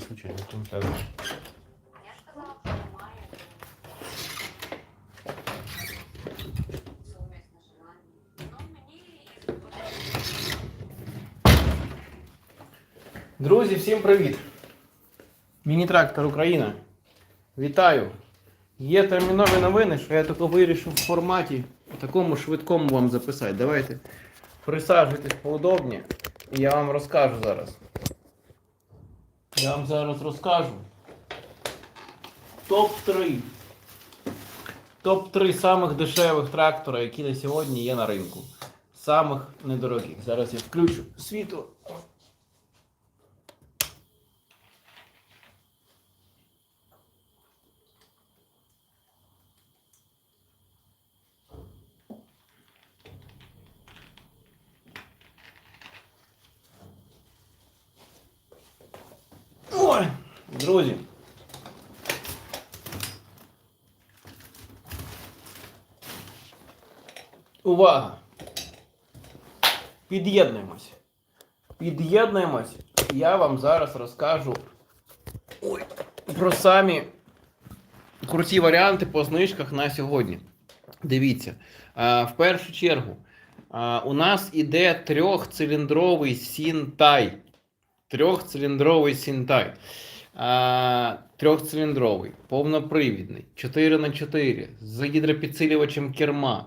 Случайно мені Друзі, всім привіт! Міні-трактор Україна. Вітаю! Є термінові новини, що я тільки вирішив в форматі такому швидкому вам записати. Давайте присаджуйтесь поудобні і я вам розкажу зараз. Я вам зараз розкажу. Топ-3. Топ-3 самих дешевих трактора, які на сьогодні є на ринку. Самих недорогих. Зараз я включу світло. Ой, друзі. Увага! Під'єднуємось. Під'єднуємось. Я вам зараз розкажу ой, про самі круті варіанти по знижках на сьогодні. Дивіться, в першу чергу, у нас іде трьохциліндровий Сінтай. Трьохциліндровий Сінтай. Трьохциліндровий, повнопривідний, 4 на 4 з гідропідсилювачем керма,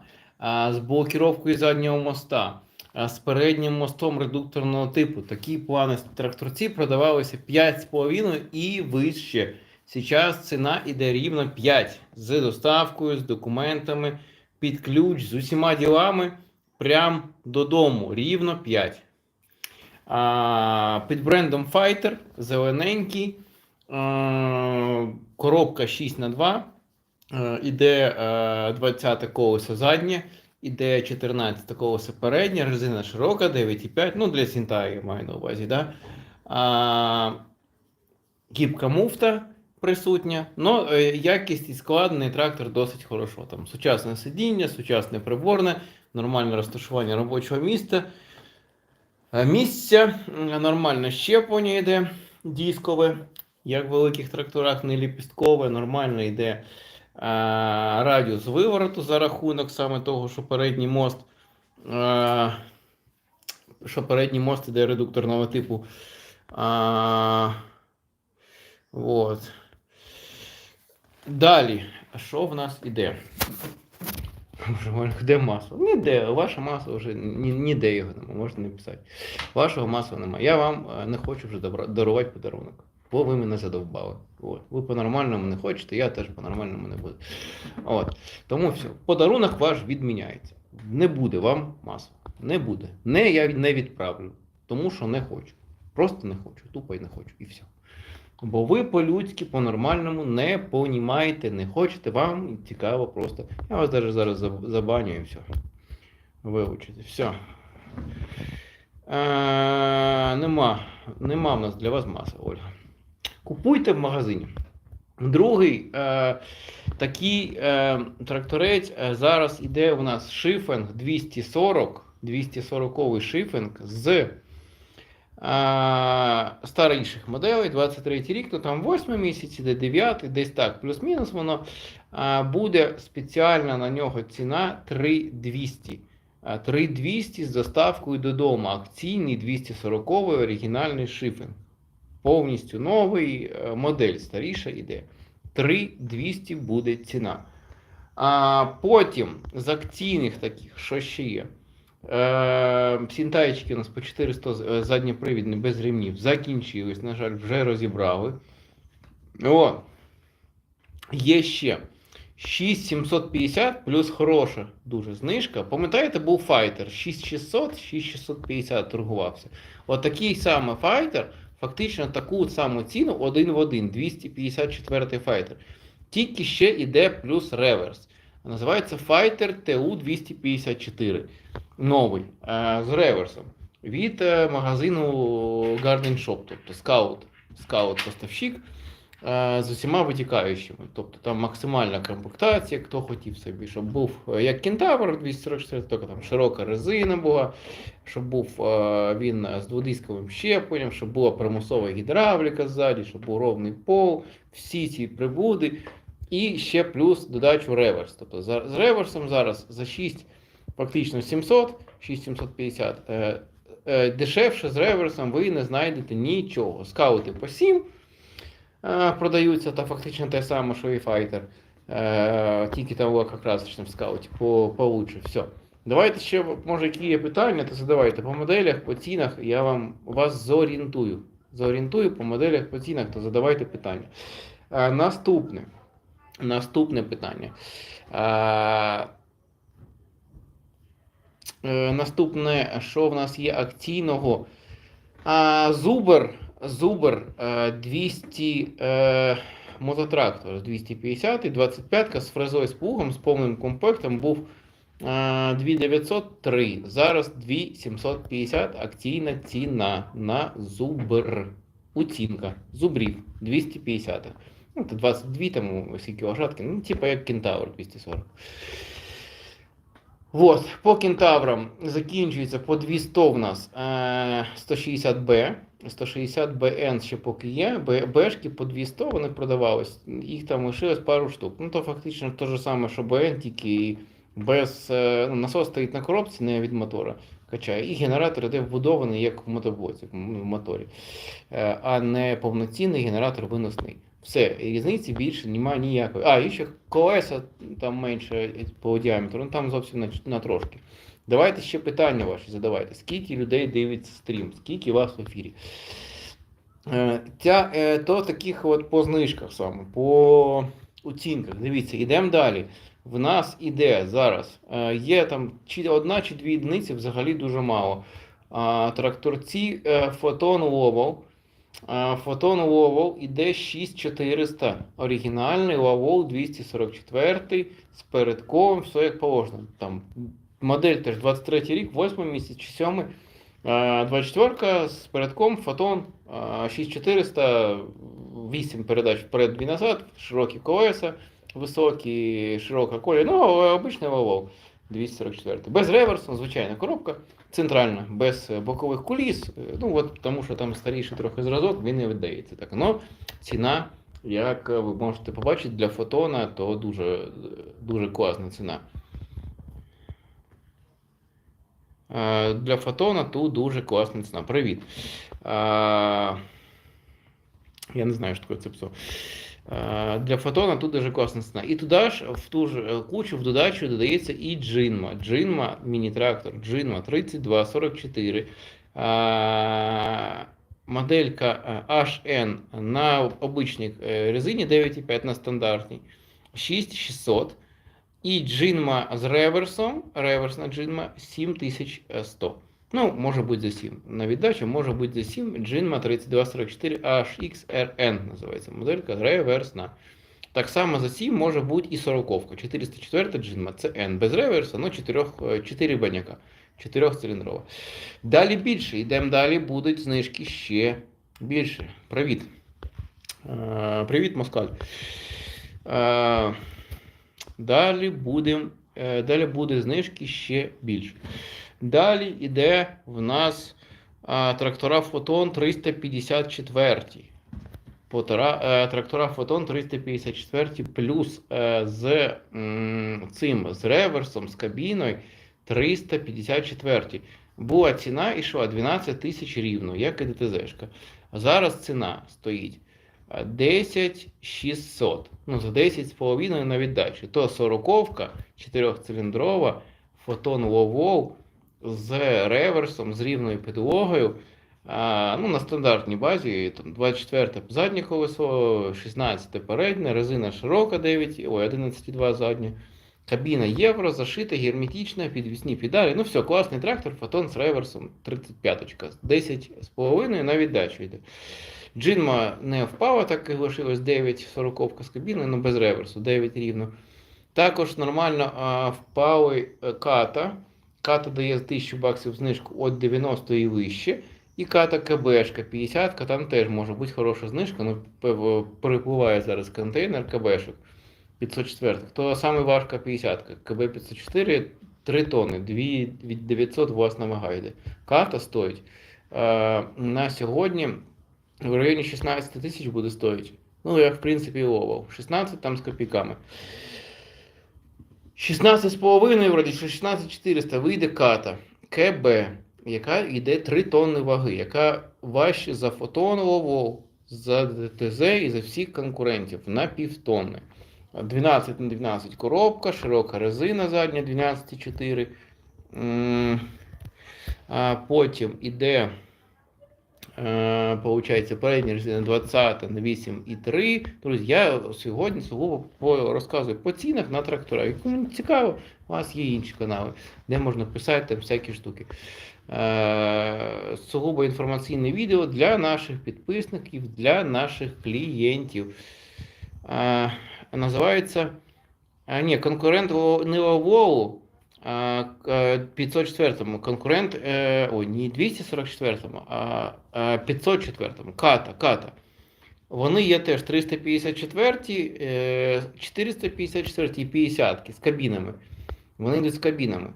з блокіровкою заднього моста, з переднім мостом редукторного типу. Такі плани тракторці продавалися 5,5 і вище. Зараз ціна іде рівно 5 з доставкою, з документами, під ключ, з усіма ділами, прям додому. Рівно 5. А, під брендом Fighter, зелененький, коробка 6 на 2 а, іде а, 20 колесо заднє, іде 14 колесо переднє, резина широка, 9,5, ну для Сінтаї маю на увазі, да? а, кіпка муфта присутня, ну е, якість і складений трактор досить хорошо. Там сучасне сидіння, сучасне приборне, нормальне розташування робочого місця. Е, Місця, нормальне щеплення йде дискове, як в великих тракторах, не ліпісткове, нормально йде а, радіус вивороту за рахунок саме того, що передній мост, а, що передній мост іде редукторного типу. А, вот. Далі, що в нас іде? Де масло? Ніде, ваша масло вже ні, ніде його немає, можете не писати. Вашого масла немає. Я вам е, не хочу вже дарувати подарунок. Бо ви мене задовбали. От. Ви по-нормальному не хочете, я теж по-нормальному не буду. От. Тому все, подарунок ваш відміняється. Не буде вам масла. Не буде. Не я не відправлю. Тому що не хочу. Просто не хочу. Тупо й не хочу. І все. Бо ви по-людськи, по-нормальному не понімаєте, не хочете, вам цікаво просто. Я вас навіть зараз заб- забаню і все. Вивчите. Все. Е, нема, нема в нас для вас маса, Ольга. Купуйте в магазині. Другий е, такий е, тракторець е, зараз іде у нас шифинг 240, 240 шифинг з а, старіших моделей, 23 рік, то там 8 місяць, іде 9, десь так, плюс-мінус воно а, буде спеціальна на нього ціна 3200. 3200 з доставкою додому. Акційний 240 оригінальний шифінг. Повністю новий е, модель, старіша іде. 3200 буде ціна. А потім з акційних таких, що ще є? Е, Сінтайчики у нас по 400 з- е, задньопривідні без ремнів закінчились, на жаль, вже розібрали. О, є ще 6750 плюс хороша дуже знижка. Пам'ятаєте, був файтер 6600, 6650 торгувався. Отакий саме файтер, фактично таку саму ціну один в один, 254 файтер. Тільки ще йде плюс реверс. Називається Fighter TU254 новий е, з реверсом від е, магазину Garden Shop, тобто Scout, скаут-поставщик. З усіма витікаючими. Тобто там максимальна комплектація, хто хотів собі, щоб був е, як кентавр 244, тільки там широка резина була, щоб був е, він з дводисковим щепленням, щоб була примусова гідравліка ззаді, щоб був ровний пол, всі ці прибуди. І ще плюс додачу реверс. Тобто з реверсом зараз за 6 фактично 700, 6750. Е, е, дешевше з реверсом ви не знайдете нічого. Скаути по 7 е, продаються, та фактично те саме, що і Fighter. Е, тільки там в красочному скауті по, получше. Все. Давайте ще, може, які є питання, то задавайте по моделях, по цінах, я вам вас зорієнтую. Зорієнтую по моделях, по цінах, то задавайте питання. Е, наступне. Наступне питання. Е, е, наступне, що в нас є акційного? А, Зубер, Зубр е, 200 е, мототрактор 250 і 25 з фрезою з пугом, з повним комплектом був е, 2903. Зараз 2750 акційна ціна на зубр. Оцінка зубрів 250. Ну, 22 там скільки лошадки, ну, типа як кентавр 240. Вот, По кентаврам закінчується по 200 в нас 160Б. 160 БН ще поки є, Бшки по 200 вони продавались, їх там лишилось пару штук. Ну то фактично те ж саме, що БН, тільки без е, ну, насос стоїть на коробці, не від мотора качає. І генератор йде вбудований як в мотоблоці, в моторі, е, а не повноцінний генератор виносний. Все, різниці більше немає ніякої. А, і ще колеса там менше е, по діаметру, ну там зовсім на, на трошки. Давайте ще питання ваші задавайте. Скільки людей дивиться стрім, скільки вас в ефірі? Е, Ця, е, то таких от по знижках саме, по оцінках. Дивіться, йдемо далі. В нас іде зараз. е, Є там чи одна чи дві одиниці, взагалі дуже мало. Тракторці Photon. А, Photon Oval іде 6400. Оригінальний Oval 244 з передковим, все як положено. Там модель теж 23 рік, 8 місяць чи 7. 24 з передком а, 6400, 8 передач вперед 2 назад, широкі колеса, високі, широка колія, ну, обичний Volvo 244. Без реверсу, звичайна коробка, центральна, без бокових куліс. Е, Ну, от, тому що там старіший трохи зразок, він не віддається. Так, ну, ціна, як ви можете побачити, для фотона, то дуже, дуже класна ціна. Е, Для фотона тут дуже класна ціна. Привіт. Е, Я не знаю, що таке це псо. Е, Для фотона тут дуже класна ціна. І туди ж в ту ж е, кучу в додачу додається і джинма. Джинма міні-трактор, джинма 3244. Е, Моделька е, HN на обичній е, резині 9,5 на стандартній 6600. І джинма з реверсом, реверсна джинма 7100. Ну, може бути за 7. На віддачу може бути за 7. Джинма 3244 HXRN називається моделька реверсна. Так само за 7 може бути і 40. 404 джинма це N без реверса, ну 4, 4 баняка. 4-циліндрова. Далі більше. Йдемо далі, будуть знижки ще більше. Привіт. Е, Привіт, Москаль. Далі будем, е, далі буде знижки ще більше. Далі йде в нас а, трактора Фотон 354. Потора, е, трактора Фотон 354 плюс е, з цим з реверсом, з кабіною 354. Була ціна йшла 12 тисяч рівно, як і ДТЗшка. Зараз ціна стоїть а, 10 600. Ну, за 10,5 на віддачі. То 40-ка, 4-циліндрова, фотон Ловол з реверсом, з рівною підлогою. А, ну, на стандартній базі там, 24 заднє колесо, 16 переднє, резина широка 9, ой, 11,2 заднє. Кабіна євро, зашита, герметична, підвісні педалі. Ну все, класний трактор, фотон з реверсом 35-ка. 10,5 на віддачу йде. Джинма не впала, так і лишилось 9 40 з кабіни, ну без реверсу, 9 рівно. Також нормально а, впали е, ката. Ката дає 1000 баксів знижку від 90 і вище. І ката КБшка 50, там теж може бути хороша знижка. Ну, перепливає зараз контейнер КБшок 504. То саме важка 50. КБ 504 3 тонни, 2 від 900 у вас на Магайде. Карта стоїть е, на сьогодні в районі 16 тисяч буде стоїть. Ну, як в принципі і ловав. 16 там з копійками. 16,5, вроді, що 16400 вийде ката КБ, яка йде 3 тонни ваги, яка важче за фотон ловов, за ДТЗ і за всіх конкурентів на півтонни. 12 на 12 коробка, широка резина задня 12,4. Потім іде, е, получається, передня резина 20 на 8,3. Друзі, я сьогодні сугубо розказую по цінах на трактора. Якщо цікаво, у вас є інші канали, де можна писати там всякі штуки. Е, сугубо інформаційне відео для наших підписників, для наших клієнтів. Е, називається. Ні, конкурент Ло- не Ловолу, а к- 504-му. Конкурент, е, ой, не 244-му, а, а 504-му. Ката, ката. Вони є теж 354, е, 454 і 50 з кабінами. Вони йдуть з кабінами.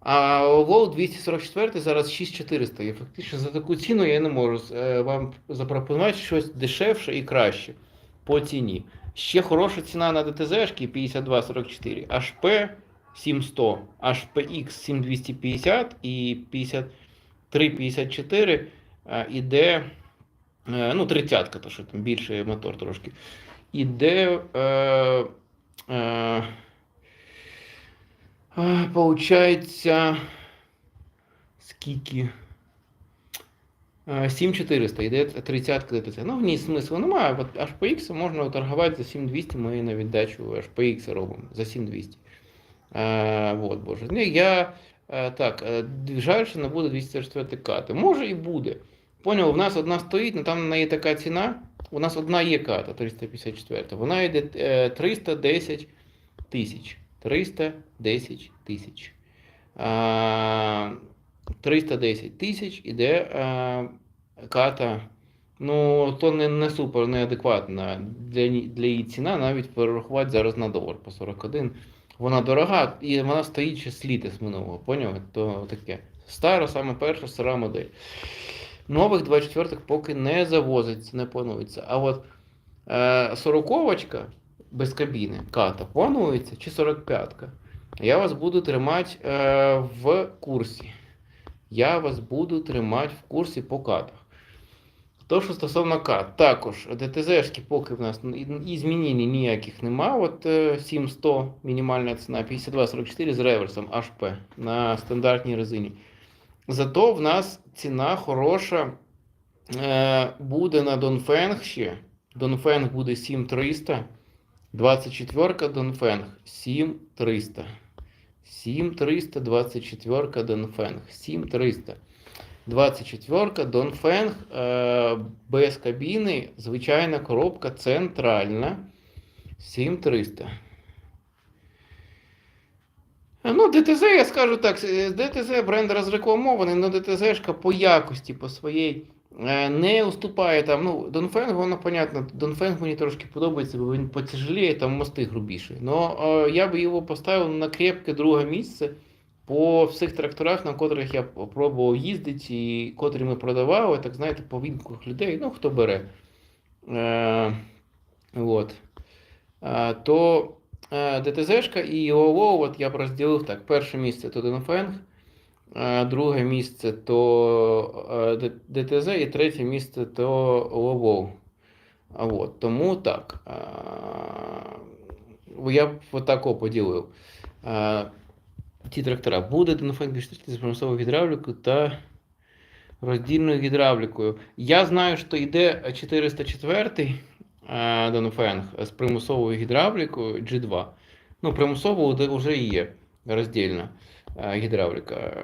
А Ловол 244 зараз 6400. І фактично за таку ціну я не можу е, вам запропонувати щось дешевше і краще по ціні. Ще хороша ціна на ДТЗшки 5244, HP 7100, HPX 7250 і 5354 е, іде, е, ну, 30 то що там більший мотор трошки. Іде, е, е, получається, скільки? Е, 7400 йде 30 ДТЦ. Ну, в ній смислу немає. От HPX можна торгувати за 7200, ми на віддачу HPX робимо за 7200. Е, вот, боже. Ну, я е, так, е, жаль, що не буде 204 кати. Може і буде. Поняв, у нас одна стоїть, але там на неї така ціна. У нас одна є ката 354. Вона йде е, 310 тисяч. 310 тисяч. 310 тисяч іде ката. Ну, то не, не супер неадекватна для, для її ціна, навіть перерахувати зараз на долар по 41. Вона дорога і вона стоїть ще з з минулого, поняв? То таке. Стара, саме перша стара модель. Нових 24-х поки не завозиться, не планується. А от е, 40-очка без кабіни, ката, планується, чи 45-ка. Я вас буду тримати е, в курсі. Я вас буду тримати в курсі по катах. То, що стосовно кат, також ДТЗшки поки в нас і- змінень ніяких нема. От е, 7100 мінімальна ціна, 5244 з реверсом HP на стандартній резині. Зато в нас ціна хороша е, буде на Донфенг ще. Донфенг буде 7300. 24 Донфенг 7300. 7300, 24 Донфенг 7300. 24 Донфенг е, без кабіни, звичайна коробка центральна 7300. Е, Ну, ДТЗ, я скажу так, е, ДТЗ бренд розрекламований, але ДТЗшка по якості, по своїй е, не уступає там. Ну, Донфенг, воно понятно, Донфенг мені трошки подобається, бо він потяжеліє, там мости грубіші. Но я би його поставив на крепке друге місце по всіх тракторах, на котрих я пробував їздити, і котрі ми продавали, так знаєте, по відгуках людей, ну хто бере. Е, от. Е, то е, ДТЗшка і ООО, от я б розділив так. Перше місце то Донфенг, е, друге місце то е, ДТЗ і третє місце то ООО. От, тому так. Е, я б отако поділив. Е, ті трактора. Буде Донфенг більш з примусовою гідравлікою та роздільною гідравлікою. Я знаю, що йде 404 е, Донфенг з примусовою гідравлікою G2. Ну, примусово вже є роздільна е, гідравліка. Е,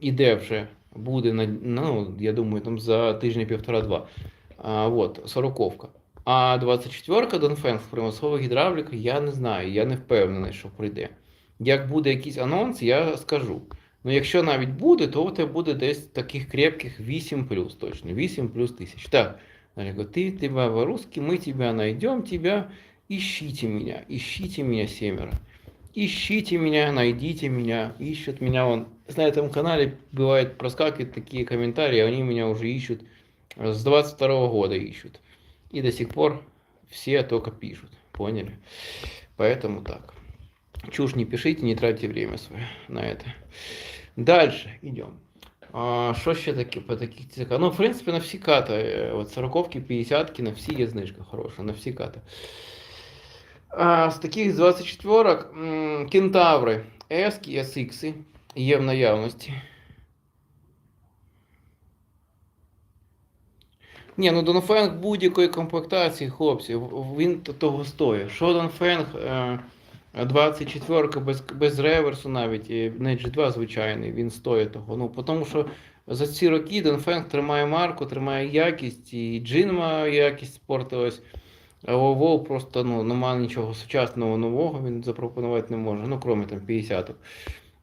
Іде вже, буде, ну, я думаю, там за тижня півтора-два. От, сороковка. А 24-ка Донфенг з примусовою гідравлікою, я не знаю, я не впевнений, що прийде. Як буде якийсь анонс, я скажу. Ну, якщо навіть буде, то тебе буде десь таких крепких 8 плюс, точно. 8 плюс тисяч. Так, Олега, ты, ты русский, мы тебя найдем, тебя, ищите меня, ищите меня, семеро. Ищите меня, найдите меня, ищут меня. Вон, на этом канале бывает проскакивают такие комментарии, они меня уже ищут с 22 года ищут. И до сих пор все только пишут, поняли? Поэтому так. Чушь не пишите, не тратьте время свое на это. Дальше идем. А, що ще таке по таких цікавих? Ну, в принципі, на всі ката. е, От 40-ки, 50-ки, на всі є знижка хороша, на всі ката. А, з таких 24 кентаври S і SX є в наявності. Ні, ну Донфенг будь-якої комплектації, хлопці, він того стоїть. Що Донфенг е, 24 без, без реверсу навіть, не G2 звичайний, він стоїть того. Ну, тому що за ці роки Денфенг тримає марку, тримає якість, і джин має якість спортилась. А Вовол просто ну, немає нічого сучасного нового, він запропонувати не може, ну, крім там 50-ок.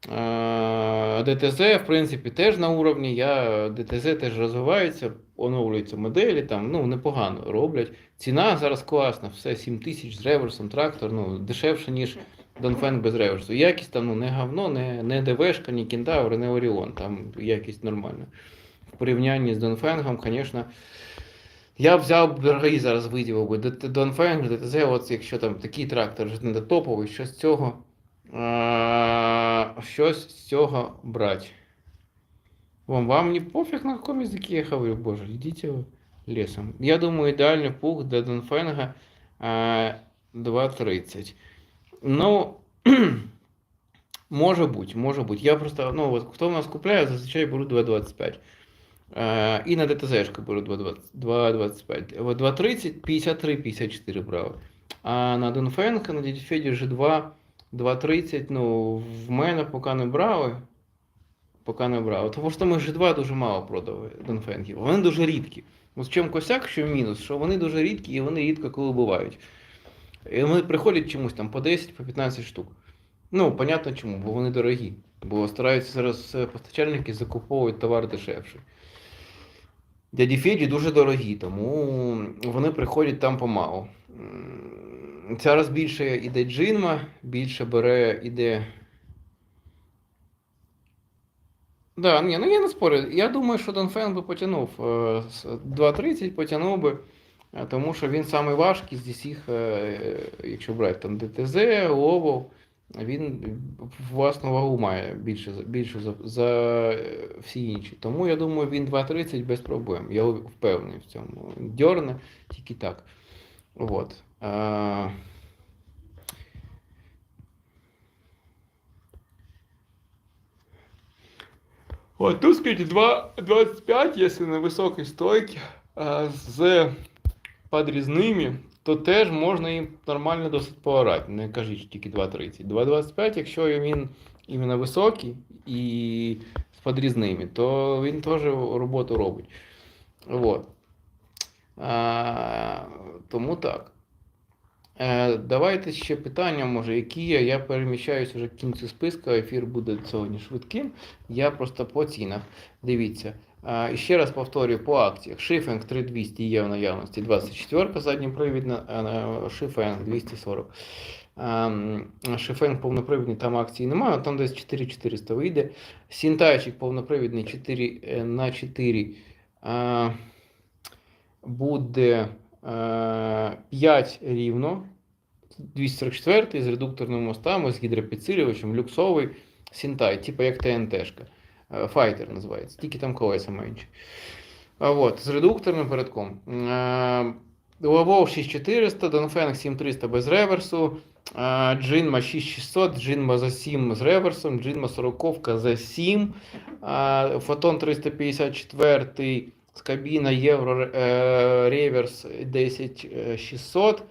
А, ДТЗ, в принципі, теж на уровні. Я ДТЗ теж розвивається, оновлюються моделі, там, ну, непогано роблять. Ціна зараз класна, все 7 тисяч з реверсом, трактор, ну, дешевше, ніж Донфен без реверсу. Якість там ну, не говно, не, не ДВшка, ні Кентавр, не Оріон, там якість нормальна. В порівнянні з Донфенгом, звісно, я взяв б дорогий зараз виділив би Донфенг, ДТЗ, от якщо там такий трактор вже не топовий, що з цього, щось з цього брати. Вам, вам не пофіг на якому язикі я говорю, боже, йдіть лісом. Я думаю, ідеальний пух для Донфенга 2.30. Ну, може бути, може бути. Я просто, ну, от, хто в нас купляє, зазвичай беру 2.25. Е, і на ДТЗ беру 2.20 2.25. От 2.30, 53, 54 брав. А на Донфенка, на Діді Феді G2, 2.30, ну, в мене поки не брали. Поки не брали. Тому що ми G2 дуже мало продали Донфенків. Вони дуже рідкі. Ось в чому косяк, що мінус, що вони дуже рідкі і вони рідко коли бувають. І вони приходять чомусь там по 10, по 15 штук. Ну, понятно чому, бо вони дорогі. Бо стараються зараз е, постачальники закуповують товар дешевший. Дяді Феді дуже дорогі, тому вони приходять там помалу. Зараз більше іде джинма, більше бере іде. Да, ні, ну я не спорю. Я думаю, що Донфен би потягнув е, з 2.30 потягнув би, е, тому що він самий з усіх, е, якщо брати там ДТЗ, Ловов, він власну вагу має більше, за- за, за е, всі інші. Тому я думаю, він 2.30 без проблем. Я впевнений в цьому. Дьорне тільки так. От. А... От тут, скажіть, 2,25, якщо на високій стойці, а, з подрізними, то теж можна їм нормально досить поорати. Не кажіть, тільки 2,30. 2,25, якщо він іменно високий і з подрізними, то він теж роботу робить. Вот. А, тому так. Е, давайте ще питання, може, які є. Я переміщаюся вже к кінцю списку, ефір буде сьогодні швидким. Я просто по цінах. Дивіться. І ще раз повторюю по акціях. Шифенг 3200 є в наявності 24 задньопривідна, Шифенг 240. Ем, Шифенг повнопривідний, там акції немає, там десь 4400 вийде. Сінтайчик повнопривідний 4 е, на 4 е, буде е, 5 рівно. 244 з редукторними мостами, з гідропідсилювачем, люксовий Сінтай, типу як ТНТшка. Е, Файтер називається, тільки там колеса менші. А от, з редукторним передком. Е, Лавов 6400, Донфенг 7300 без реверсу, е, Джинма 6600, Джинма за 7 з реверсом, Джинма 40 за 7, е, Фотон 354 з кабіна Євро е, реверс 10600.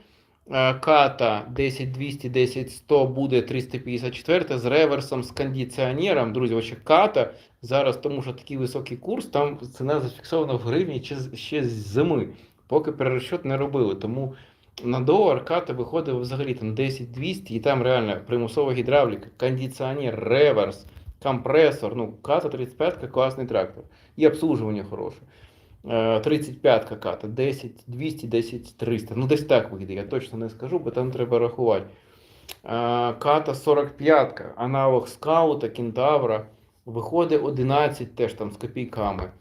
Е, Ката 10200, 10100 буде 354 з реверсом, з кондиціонером. Друзі, ось ката зараз, тому що такий високий курс, там ціна зафіксована в гривні з- ще з зими, поки перерозчет не робили. Тому на долар ката виходить взагалі там 10-200 і там реально примусова гідравліка, кондиціонер, реверс, компресор, ну, ката 35 класний трактор. І обслуживання хороше. Е, 35 ката, 10 200, 10 300. Ну, десь так вийде, я точно не скажу, бо там треба рахувати. Е, Ката 45, аналог скаута, кентавра, виходить 11 теж там з копійками.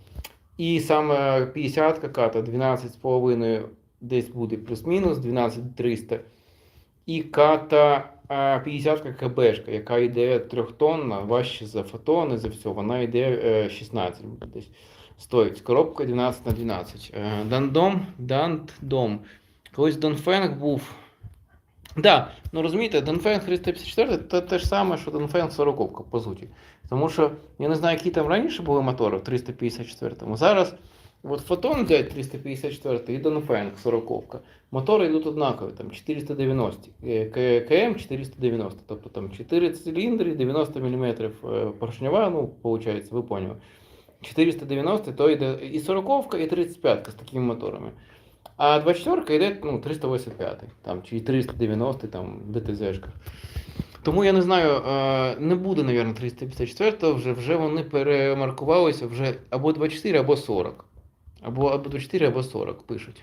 І саме 50 ката 12,5 десь буде плюс-мінус 12300. І ката е, 50 КБшка, яка йде трьохтонна, важче за фотони, за все, вона йде е, 16 буде десь. Стоїть. Коробка 12 на 12. Е, Дандом, Дандом. Колись Донфенг був. Да, ну розумієте, Донфенг 354 це те ж саме, що Донфенг 40, по суті. Тому що я не знаю, які там раніше були мотори в 354-му. Зараз от Фотон взять 354 і Донфенг 40. Мотори йдуть однакові, там 490, е, КМ 490, тобто там 4 циліндри, 90 мм поршнева, ну, виходить, ви поняли. 490 то йде і 40 і 35 з такими моторами. А 24 йде ну, 385 там, чи 390 там, ДТЗ-шка. Тому я не знаю, е, не буде, мабуть, 354, вже, вже вони перемаркувалися вже або 24, або 40. Або, або 24, або 40 пишуть.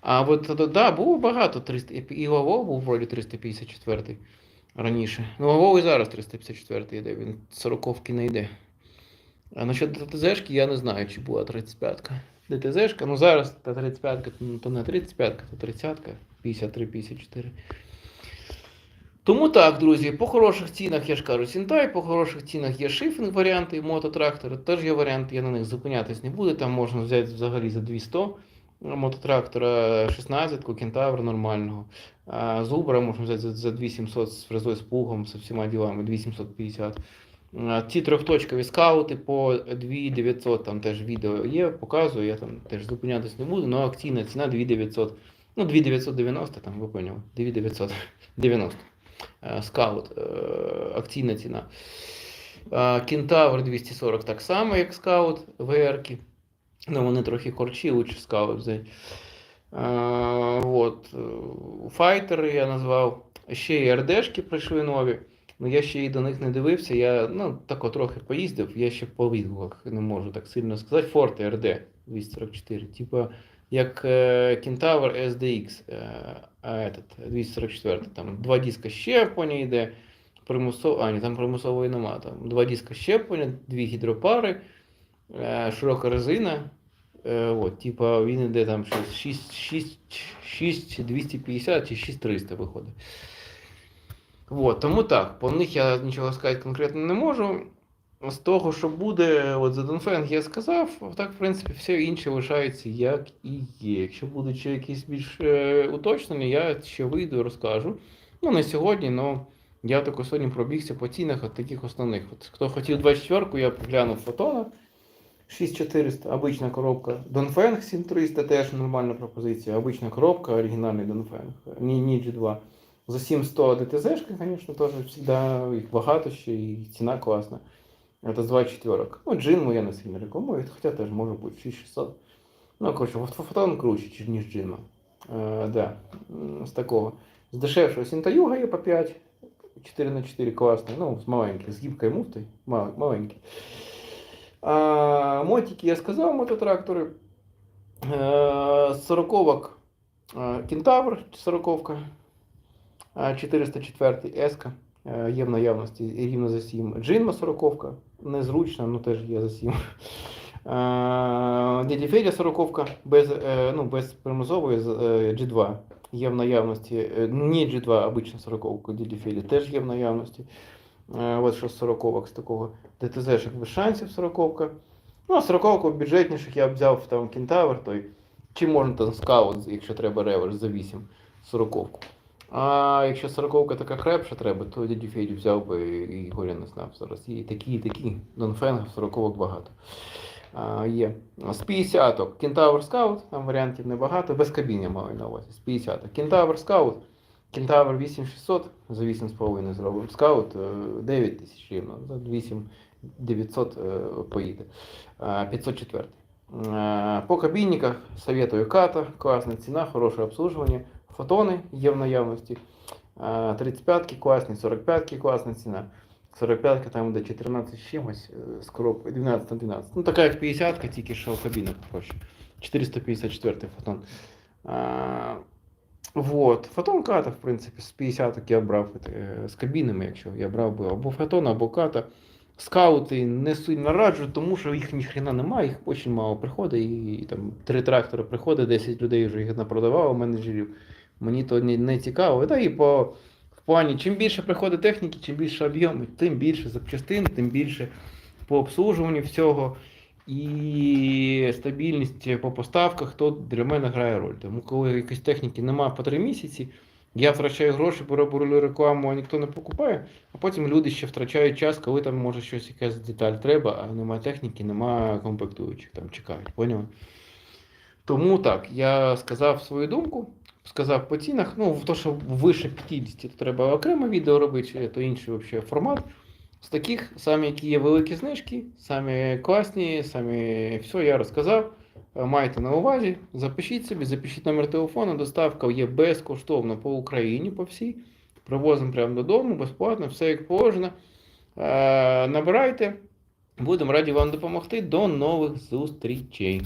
А от да, було багато 300, і Лавов був вроді 354 раніше. Ну, Лавов і зараз 354 йде, він 40 не йде. А насчет ДТЗшки я не знаю, чи була 35-ка. ДТЗшка, ну зараз та 35-ка, ну, то не 35-ка, то 30-ка, 53-54. Тому так, друзі, по хороших цінах я ж кажу Сінтай, по хороших цінах є шифінг варіанти, мототрактори, теж є варіанти, я на них зупинятись не буду. Там можна взяти взагалі за 200 мототрактора, 16 кентавр нормального. А Зубра можна взяти за- за 2700 з фрезою з плугом, з всіма ділами, 2750. А, Ці трьохточкові скаути по 2900, там теж відео є, показую, я там теж зупинятись не буду, але акційна ціна 2900, ну 2990, там ви поняли, 2990. Е, Скаут, е, акційна ціна. Е, Кентавр 240 так само, як скаут, VR-ки. Ну, вони трохи корчі, лучше скаут взяти. Е, е, Файтери я назвав. Ще і РДшки прийшли нові. Ну, я ще і до них не дивився. Я ну, тако трохи поїздив, я ще по відгуках не можу так сильно сказати. Форте РД 244. Типа, як е, Кентавр SDX е, этот, 244. Там два диска щеплення йде. Примусов... А, ні, там примусової нема. Там два диска щеплення, дві гідропари, е, широка резина. Е, от, типа, він іде там щось 6, 6, 6 250 чи 6300 виходить. Вот, тому так, по них я нічого сказати конкретно не можу. З того, що буде, от за Донфенг я сказав, так, в принципі, все інше лишається як і є. Якщо будуть ще якісь більш е, уточнення, я ще вийду і розкажу. Ну, не сьогодні, але я тако сьогодні пробігся по цінах от таких основних. От, хто хотів 24-ку, я поглянув фотона 6400, обична коробка. Донфенг 7300 теж нормальна пропозиція. Обична коробка, оригінальний Донфенг. Ні, ні G2. За 700 ДТЗшка, звісно, теж завжди їх багато ще, і ціна класна. Это з 24. Ну, джинму я не сильно рекомендую, хоча теж може бути 6600. Ну, коротше, фотон круче, ніж джинма. Е, да. З такого. З дешевшого Сінтаюга є по 5. 4 на 4 класний. Ну, з маленьких, з гібкою муфтою. Мал- Маленький. А, мотики я сказав, мототрактори. Е, 40 Кентавр 40 404 Еска е, є в наявності рівно за 7. Джинма 40 незручна, ну теж є за 7. Дяді Федя 40 без, е, ну, без примусової е, G2 є в наявності. Е, Не G2, а обична 40 Дяді Федя теж є в наявності. Е, От що з 40 з такого ДТЗ без шансів 40. Ну, а 40 бюджетніших я б взяв там Кентавр, той. Чи можна там скаут, якщо треба реверс за 8 40 А якщо 40 така крепша треба, то дядю Федю взяв би і горя не знав зараз. І такі, і такі. Донфенга 40 багато. А, є. З 50 Кентавр Скаут, там варіантів небагато, без кабін я маю на увазі. З 50 Кентавр Скаут, Кентавр 8600 за 8,5 зробимо. Скаут 9 тисяч рівно, за 8900 е, поїде. 504. Е, По кабінниках советую Ката, класна ціна, хороше обслуживання. Фотони є в наявності. Е, 35-ки класні, 45-ки класна ціна. 45-ка там буде 14 з чимось е, 12 на 12. Ну така як 50-ка, тільки що кабіна проще. 454 фотон. А, вот. Фотон ката, в принципі, з 50 я брав е, з кабінами, якщо я брав би або фотон, або ката. Скаути не сильно раджу, тому що їх ніхрена немає, їх дуже мало приходить, і, і там три трактори приходить, 10 людей вже їх напродавало менеджерів. Мені то не, цікаво. Та і по в плані, чим більше приходить техніки, чим більше об'єм, тим більше запчастин, тим більше по обслужуванню всього. І стабільність по поставках то для мене грає роль. Тому коли якоїсь техніки немає по три місяці, я втрачаю гроші, роблю рекламу, а ніхто не покупає, а потім люди ще втрачають час, коли там може щось якась деталь треба, а немає техніки, немає комплектуючих, там чекають, поняли? Тому так, я сказав свою думку, сказав по цінах. Ну, то, що вище 50, то треба окремо відео робити, то інший вообще формат. З таких, самі, які є великі знижки, самі класні, самі все я розказав. Е, Майте на увазі, запишіть собі, запишіть номер телефону, доставка є безкоштовно по Україні, по всій. Привозимо прямо додому, безплатно, все як положено. Е, Набирайте, будемо раді вам допомогти. До нових зустрічей.